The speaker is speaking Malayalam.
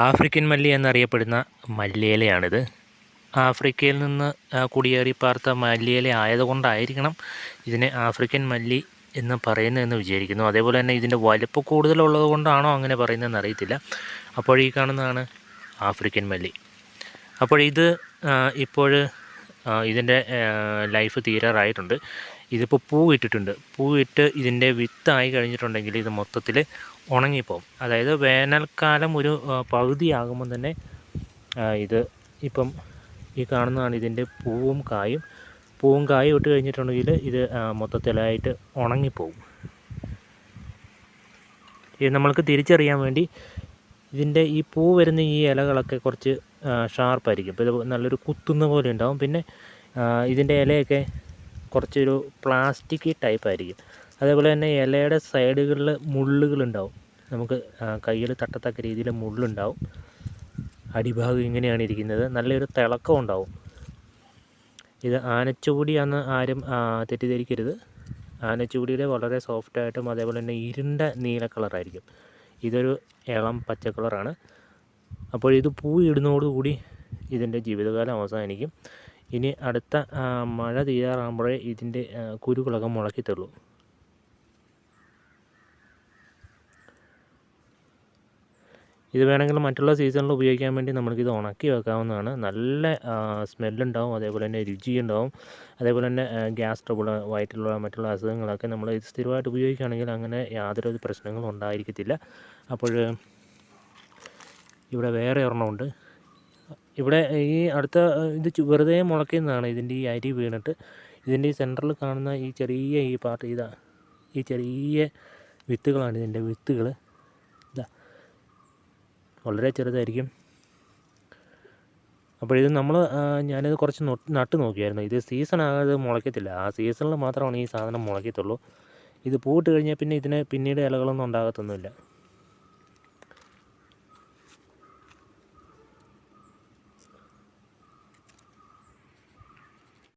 ആഫ്രിക്കൻ മല്ലി എന്നറിയപ്പെടുന്ന മല്ലിയിലയാണിത്. ആഫ്രിക്കയിൽ നിന്ന് കുടിയേറി പാർത്ത മല്ലിയില ആയതുകൊണ്ടായിരിക്കണം ഇതിനെ ആഫ്രിക്കൻ മല്ലി എന്ന് പറയുന്നതെന്ന് വിചാരിക്കുന്നു. അതേപോലെ തന്നെ ഇതിന്റെ വലുപ്പ് കൂടുതലുള്ളത് കൊണ്ടാണോ അങ്ങനെ പറയുന്നതെന്ന് അറിയത്തില്ല. അപ്പോൾ ഈ കാണുന്നതാണ് ആഫ്രിക്കൻ മല്ലി. അപ്പോൾ ഇത് ഇപ്പോൾ ഇതിന്റെ ലൈഫ് തീരാറായിട്ടുണ്ട്. ഇതിപ്പോൾ പൂ ഇട്ടിട്ടുണ്ട് പൂ ഇട്ട് ഇതിന്റെ വിത്തായി കഴിഞ്ഞിട്ടുണ്ടെങ്കിൽ ഇത് മൊത്തത്തിൽ ഉണങ്ങിപ്പോവും. അതായത് വേനൽക്കാലം ഒരു പകുതിയാകുമ്പം തന്നെ ഇത് ഇപ്പം ഈ കാണുന്നതാണ് ഇതിന്റെ പൂവും കായും. പൂവും കായും ഇട്ട് കഴിഞ്ഞിട്ടുണ്ടെങ്കിൽ ഇത് മൊത്തത്തിലായിട്ട് ഉണങ്ങിപ്പോവും. ഇത് നമ്മൾക്ക് തിരിച്ചറിയാൻ വേണ്ടി ഇതിന്റെ ഈ പൂ വരുന്ന ഈ ഇലകളൊക്കെ കുറച്ച് ഷാർപ്പായിരിക്കും. ഇപ്പോൾ ഇത് നല്ലൊരു കുത്തുന്ന പോലെ ഉണ്ടാവും. പിന്നെ ഇതിന്റെ ഇലയൊക്കെ കുറച്ചൊരു പ്ലാസ്റ്റിക് ടൈപ്പ് ആയിരിക്കും. അതേപോലെ തന്നെ ഇലയുടെ സൈഡുകളിൽ മുള്ളുകളുണ്ടാവും. നമുക്ക് കയ്യിൽ തട്ടത്തക്ക രീതിയിൽ മുള്ളുണ്ടാവും. അടിഭാഗം ഇങ്ങനെയാണ് ഇരിക്കുന്നത്. നല്ലൊരു തിളക്കം ഉണ്ടാവും. ഇത് ആനച്ചുകൂടിയാന്ന് ആരും തെറ്റിദ്ധരിക്കരുത്. ആനച്ചുകൂടിയുടെ വളരെ സോഫ്റ്റായിട്ടും അതേപോലെ തന്നെ ഇരുണ്ട നീല കളറായിരിക്കും. ഇതൊരു ഇളം പച്ച കളറാണ്. അപ്പോൾ ഇത് പൂ ഇടുന്നതോടുകൂടി ഇതിന്റെ ജീവിതകാലം അവസാനിക്കും. ഇനി അടുത്ത മഴ തീരാറാകുമ്പോഴേ ഇതിന്റെ കുരുകുളകം മുളക്കത്തുള്ളൂ ഇത് വേണമെങ്കിൽ മറ്റുള്ള സീസണിൽ ഉപയോഗിക്കാൻ വേണ്ടി നമുക്കിത് ഉണക്കി വെക്കാവുന്നതാണ്. നല്ല സ്മെല്ലുണ്ടാവും അതേപോലെ തന്നെ രുചിയുണ്ടാവും. അതേപോലെ തന്നെ ഗ്യാസ് ട്രബിൾ വയറ്റിലുള്ള മറ്റുള്ള അസുഖങ്ങളൊക്കെ നമ്മൾ ഇത് സ്ഥിരമായിട്ട് ഉപയോഗിക്കുകയാണെങ്കിൽ അങ്ങനെ യാതൊരു പ്രശ്നങ്ങളും ഉണ്ടായിരിക്കത്തില്ല. അപ്പോൾ ഇവിടെ വേറെ ഒരെണ്ണമുണ്ട് ഇവിടെ ഈ അടുത്ത ഇത് വെറുതെ മുളയ്ക്കുന്നതാണ് ഇതിന്റെ ഈ അരി വീണിട്ട്. ഇതിന്റെ ഈ സെന്ററിൽ കാണുന്ന ഈ ചെറിയ ഈ പാർട്ട് ഇതാ ഈ ചെറിയ വിത്തുകളാണ് ഇതിന്റെ വിത്തുകൾ ഇതാ വളരെ ചെറുതായിരിക്കും. അപ്പോൾ ഇത് നമ്മൾ ഞാനിത് കുറച്ച് നട്ട് നോക്കിയായിരുന്നു. ഇത് സീസൺ ആകാതെ മുളയ്ക്കത്തില്ല. ആ സീസണിൽ മാത്രമാണ് ഈ സാധനം മുളയ്ക്കത്തുള്ളൂ. ഇത് പൂട്ട് കഴിഞ്ഞാൽ പിന്നെ ഇതിന് പിന്നീട് ഇലകളൊന്നും ഉണ്ടാകത്തൊന്നുമില്ല.